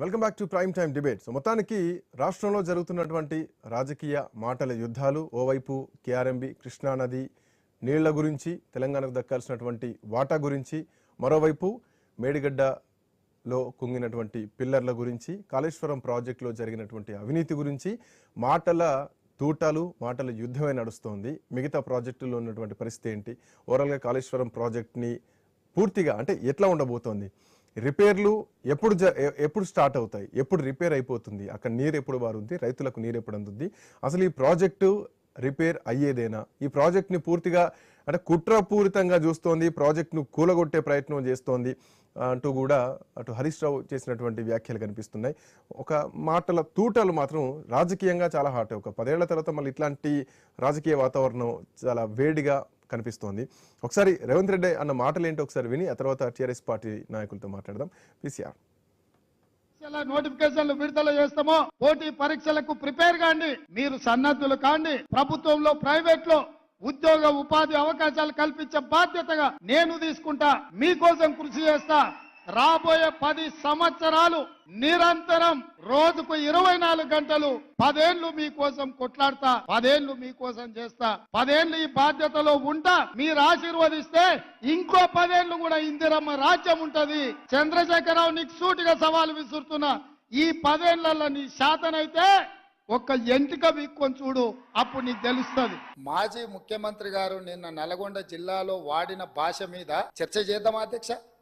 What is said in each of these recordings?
Welcome back to prime time debate. So మొత్తానికి రాష్ట్రంలో జరుగుతున్నటువంటి రాజకీయ మాటల యుద్ధాలు ఓవైపు కేఆర్ఎంబి కృష్ణానది నీళ్ళ గురించి తెలంగాణకు దక్కాల్సినటువంటి వాటా గురించి మరోవైపు మేడిగడ్డలో కుంగినటువంటి పిల్లర్ల గురించి కాళేశ్వరం ప్రాజెక్టులో జరిగినటువంటి అవినీతి గురించి మాటల తూటాలు మాటల యుద్ధమే నడుస్తోంది. మిగతా ప్రాజెక్టుల్లో ఉన్నటువంటి పరిస్థితి ఏంటి? ఓవరాల్గా కాళేశ్వరం ప్రాజెక్ట్ని పూర్తిగా అంటే ఎట్లా ఉండబోతోంది? రిపేర్లు ఎప్పుడు జ- ఎప్పుడు స్టార్ట్ అవుతాయి? ఎప్పుడు రిపేర్ అయిపోతుంది? అక్కడ నీరు ఎప్పుడు మారుంది రైతులకు నీరు ఎప్పుడు అందుద్ది? అసలు ఈ ప్రాజెక్టు రిపేర్ అయ్యేదేనా? ఈ ప్రాజెక్ట్ని పూర్తిగా అంటే కుట్రపూరితంగా చూస్తోంది ప్రాజెక్ట్ను కూలగొట్టే ప్రయత్నం చేస్తోంది అంటూ కూడా అటు హరీష్ రావు చేసినటువంటి వ్యాఖ్యలు కనిపిస్తున్నాయి. ఒక మాటల తూటలు మాత్రం రాజకీయంగా చాలా హాట్. ఒక పదేళ్ళ తర్వాత మళ్ళీ ఇట్లాంటి రాజకీయ వాతావరణం చాలా వేడిగా కనిపిస్తోంది. ఒకసారి రేవంత్ రెడ్డి అన్న మాటలు ఏంటో ఒకసారి విని ఆ తర్వాత టీఆర్ఎస్ పార్టీ నాయకులతో మాట్లాడదాం. పీసీఆర్. నోటిఫికేషన్లు విడుదల చేస్తామో పోటీ పరీక్షలకు ప్రిపేర్ కాండి. మీరు సన్నద్ధులు కాండి. ప్రభుత్వంలో ప్రైవేట్లో ఉద్యోగ ఉపాధి అవకాశాలు కల్పించే బాధ్యతగా నేను తీసుకుంటా. మీకోసం కృషి చేస్తా. రాబోయే పది సంవత్సరాలు నిరంతరం రోజుకు ఇరవై నాలుగు గంటలు పదేళ్ళు మీకోసం కొట్లాడతా పదేళ్ళు మీకోసం చేస్తా పదేళ్ళు ఈ బాధ్యతలో ఉంటా మీరు ఆశీర్వదిస్తే ఇంకో పదేళ్ళు కూడా ఇందిరమ్మ రాజ్యం ఉంటది. చంద్రశేఖరరావు నీకు సూటిగా సవాలు విసురుతున్నా ఈ పదేళ్ళలో నీ శాతనైతే ఒక్క ఎంటిక వీక్కొని చూడు అప్పుడు నీకు తెలుస్తుంది. మాజీ ముఖ్యమంత్రి గారు నిన్న నల్గొండ జిల్లాలో వాడిన భాష మీద చర్చ చేద్దాం అధ్యక్ష?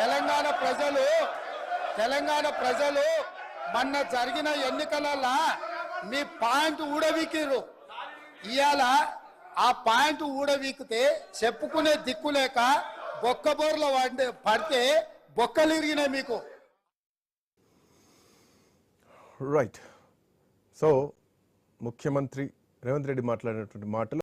తెలంగాణ ప్రజలు తెలంగాణ ప్రజలు మొన్న జరిగిన ఎన్నికలలో మీ పాయింట్ ఊడబిక్కిరు ఇవాళ ఆ పాయింట్ ఊడవీకితే చెప్పుకునే దిక్కు లేక బొక్కబోర్ల వాడి పడితే బొక్కలు ఇరిగినాయి మీకు. రైట్ సో ముఖ్యమంత్రి రేవంత్ రెడ్డి మాట్లాడినటువంటి మాటలు